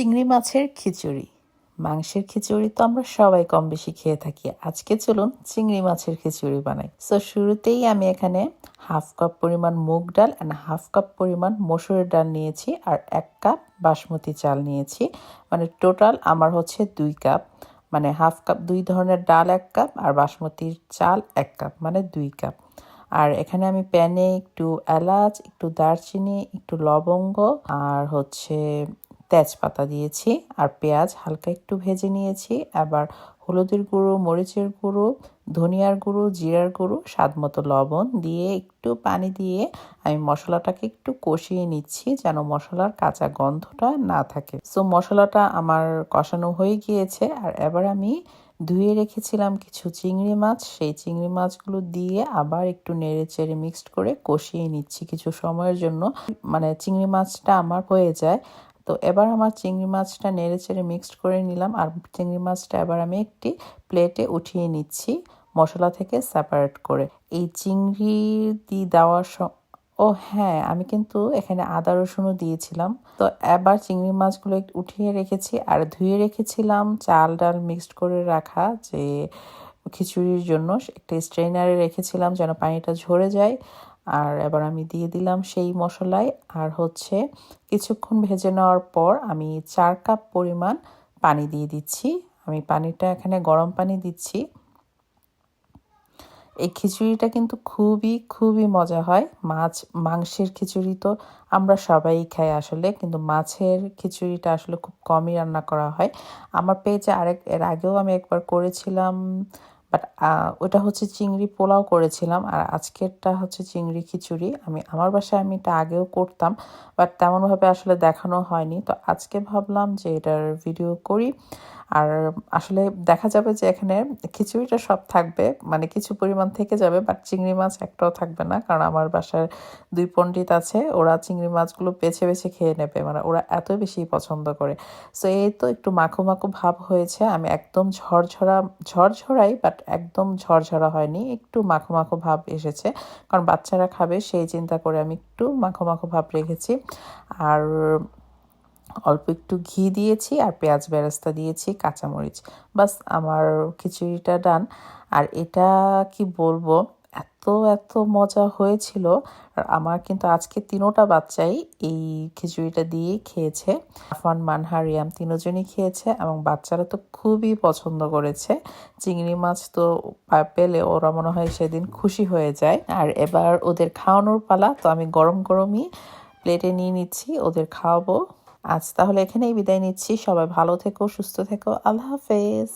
চিংড়ি মাছের খিচুড়ি। মাংসের খিচুড়ি তো আমরা সবাই কম বেশি খেয়ে থাকি। আজকে চলুন চিংড়ি মাছের খিচুড়ি বানাই। তো শুরুতেই আমি এখানে হাফ কাপ পরিমাণ মুগ ডাল অ্যান্ড হাফ কাপ পরিমাণ মসুরের ডাল নিয়েছি আর এক কাপ বাসমতি চাল নিয়েছি। মানে টোটাল আমার হচ্ছে দুই কাপ। মানে হাফ কাপ, দুই ধরনের ডাল এক কাপ আর বাসমতির চাল এক কাপ মানে দুই কাপ। আর এখানে আমি প্যানে একটু এলাচ, একটু দারচিনি, একটু লবঙ্গ আর হচ্ছে তেজপাতা দিয়েছি আর পেঁয়াজ হালকা একটু ভেজে নিয়েছি। আবার হলুদের গুঁড়ো, মরিচের গুঁড়ো, ধনিয়ার গুঁড়ো, জিরার গুঁড়ো, স্বাদ মতো লবণ দিয়ে একটু পানি দিয়ে আমি মশলাটাকে একটু কষিয়ে নিচ্ছি যেন মশলার কাঁচা গন্ধটা না থাকে। সো মশলাটা আমার কষানো হয়ে গিয়েছে আর এবার আমি ধুয়ে রেখেছিলাম কিছু চিংড়ি মাছ। সেই চিংড়ি মাছগুলো দিয়ে আবার একটু নেড়ে চেড়ে মিক্সড করে কষিয়ে নিচ্ছি কিছু সময়ের জন্য। মানে চিংড়ি মাছটা আমার হয়ে যায় তো এবার আমার চিংড়ি মাছটা নেড়ে চেড়ে মিক্সড করে নিলাম আর চিংড়ি মাছটা এবার আমি একটি প্লেটে উঠিয়ে নিচ্ছি মশলা থেকে সেপারেট করে। এই চিংড়ি দিয়ে দেওয়ার ও হ্যাঁ আমি কিন্তু এখানে আদা রসুনও দিয়েছিলাম। তো এবার চিংড়ি মাছগুলো একটু উঠিয়ে রেখেছি আর ধুয়ে রেখেছিলাম চাল ডাল মিক্সড করে রাখা যে খিচুড়ির জন্য। একটা স্ট্রেনারে রেখেছিলাম যেন পানিটা ঝরে যায়। আর এবার আমি দিয়ে দিলাম সেই মশলায়। আর হচ্ছে কিছুক্ষণ ভেজে নেওয়ার পর আমি চার কাপ পরিমাণ পানি দিয়ে দিচ্ছি। আমি পানিটা এখানে গরম পানি দিচ্ছি। এই খিচুড়িটা কিন্তু খুবই খুবই মজা হয়। মাছ, মাংসের খিচুড়ি তো আমরা সবাই খাই আসলে, কিন্তু মাছের খিচুড়িটা আসলে খুব কমই রান্না করা হয়। আমার পেয়েছে আরেক, এর আগেও আমি একবার করেছিলাম বাট ওটা হচ্ছে চিংড়ি পোলাও করেছিলাম আর আজকেরটা হচ্ছে চিংড়ি খিচুড়ি। আমি, আমার বাসায় আমি এটা আগেও করতাম বাট তেমনভাবে আসলে দেখানো হয়নি। তো আজকে ভাবলাম যে এটার ভিডিও করি। আর আসলে দেখা যাবে যে এখানে খিচুড়িটা সব থাকবে মানে কিছু পরিমাণ থেকে যাবে বাট চিংড়ি মাছ একটাও থাকবে না, কারণ আমার বাসার দুই পণ্ডিত আছে, ওরা চিংড়ি মাছগুলো বেছে বেছে খেয়ে নেবে মানে ওরা এত বেশি পছন্দ করে। সো এই তো একটু মাখো মাখো ভাব হয়েছে, আমি একদম ঝরঝরা, ঝরঝরাই বাট একদম ঝরঝরা হয়নি, একটু মাখো মাখো ভাব এসেছে, কারণ বাচ্চারা খাবে, সেই চিন্তা করে আমি একটু মাখো মাখো ভাব রেখেছি। আর অল্প একটু ঘি দিয়েছি আর পেঁয়াজ বেরেস্তা দিয়েছি, কাঁচামরিচ। বাস, আমার খিচুড়িটা ডান। আর এটা কি বলব, এত এত মজা হয়েছিল। আর আমার কিন্তু আজকে তিনোটা বাচ্চাই এই খিচুড়িটা দিয়েই খেয়েছে। আফান মানহার রিয়াম তিনজনই খেয়েছে এবং বাচ্চারা তো খুবই পছন্দ করেছে। চিংড়ি মাছ তো পেলে ওরা মনে হয় সেদিন খুশি হয়ে যায়। আর এবার ওদের খাওয়ানোর পালা, তো আমি গরম গরমই প্লেটে নিয়ে নিচ্ছি, ওদের খাওয়াবো। আজ তাহলে এখানেই বিদায় নিচ্ছি। সবাই ভালো থেকো সুস্থ থেকো। আল্লাহ হাফেজ।